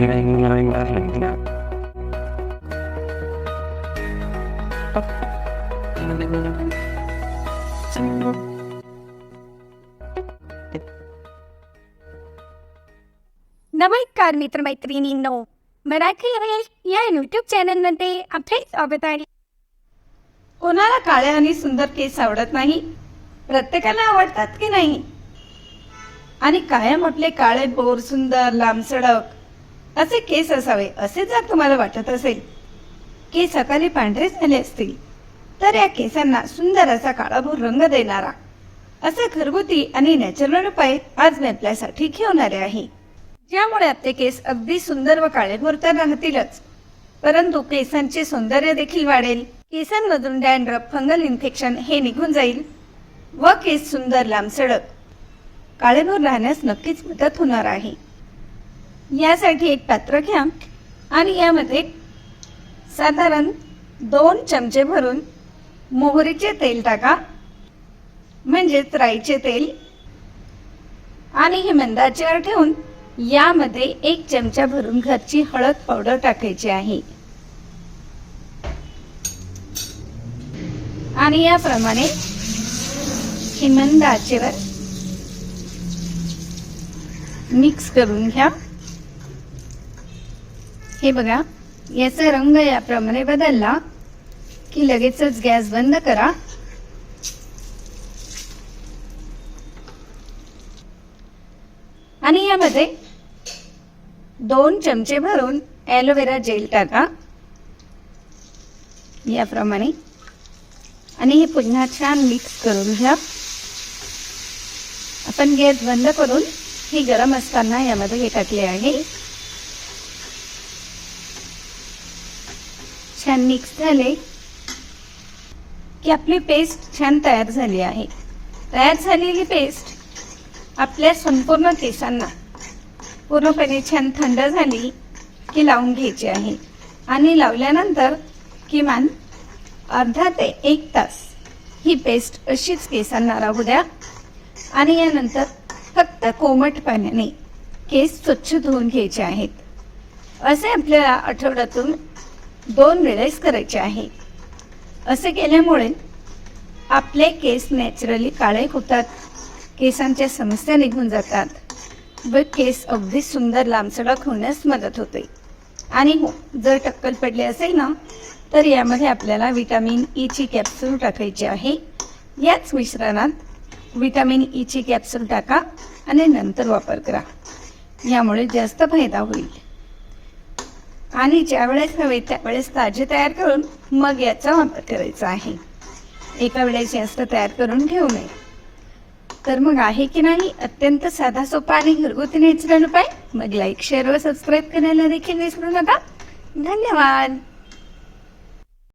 नमस्कार मित्रमैत्रिणींनो मराठी या यूट्यूब चॅनलमध्ये आपले स्वागत आहे. कोणाला काळे आणि सुंदर केस आवडत नाही? प्रत्येकाला आवडतात की नाही? आणि कायम आपले काळे बोर सुंदर लांब सडक असे केस असावे असे जर तुम्हाला वाटत असेल केस सकाळी पांढरे झाले असतील तर या केसांना सुंदर असा काळाभूर रंग देणारा असे घरगुती आणि नॅचरल उपाय आज मी आपल्यासाठी घेऊन आले आहे. ज्यामुळे आपले केस अगदी सुंदर व काळेभोर तर राहतीलच. परंतु केसांचे सौंदर्य देखील वाढेल. केसांमधून डॅन्ड्रफ फंगल इन्फेक्शन हे निघून जाईल व केस सुंदर लांबसडक काळेभोर राहण्यास नक्कीच मदत होणार आहे. यासाठी एक पात्र घ्या आणि यामध्ये साधारण दोन चमचे भरून मोहरीचे तेल टाका म्हणजेच राईचे तेल आणि हे मंदाचेवर ठेवून यामध्ये एक चमचा भरून घरची हळद पावडर टाकायची आहे. आणि याप्रमाणे हिमंदाचेवर आचेवर मिक्स करून घ्या. हे बघा याचा रंग याप्रमाणे बदलला की लगेचच गॅस बंद करा. आणि यामध्ये दोन चमचे भरून ॲलोवेरा जेल टाका. याप्रमाणे. आणि हे पुन्हा छान मिक्स करून घ्या. आपण गॅस बंद करून हे गरम असताना यामध्ये हे टाकले आहे. छान मिक्स झाले. की आपली पेस्ट छान तयार झाली आहे. तयार झालेली पेस्ट आपल्या संपूर्ण केसांना पूर्णपणे छान थंड झाली की लावून घ्यायची आहे. आणि लावल्यानंतर किमान अर्धा ते एक तास ही पेस्ट अशीच केसांना राहू द्या. आणि यानंतर फक्त कोमट पाण्याने केस स्वच्छ धुवून घ्यायचे आहेत. असे आपल्याला आठवड्यातून दोन वेळेस करायचे आहे. असे केल्यामुळे आपले केस नॅचरली काळे होतात. केसांच्या समस्या निघून जातात व केस अगदी सुंदर लांबसडक होण्यास मदत होते. आणि हो जर टक्कल पडले असेल ना तर यामध्ये आपल्याला विटॅमिन ईची e कॅप्सूल टाकायची आहे. याच मिश्रणात विटॅमिन ईची e कॅप्सूल टाका आणि नंतर वापर करा. यामुळे जास्त फायदा होईल. आणि ज्या वेळेस हवे त्यावेळेस ताजे तयार करून मग याचा वापर करायचा आहे. एका वेळेस जास्त तयार करून ठेवू नये. तर मग आहे की नाही? अत्यंत साधा सोपा आणि घरगुती नॅचरल उपाय? मग लाईक शेअर व सबस्क्राईब करायला देखील विसरू नका. धन्यवाद!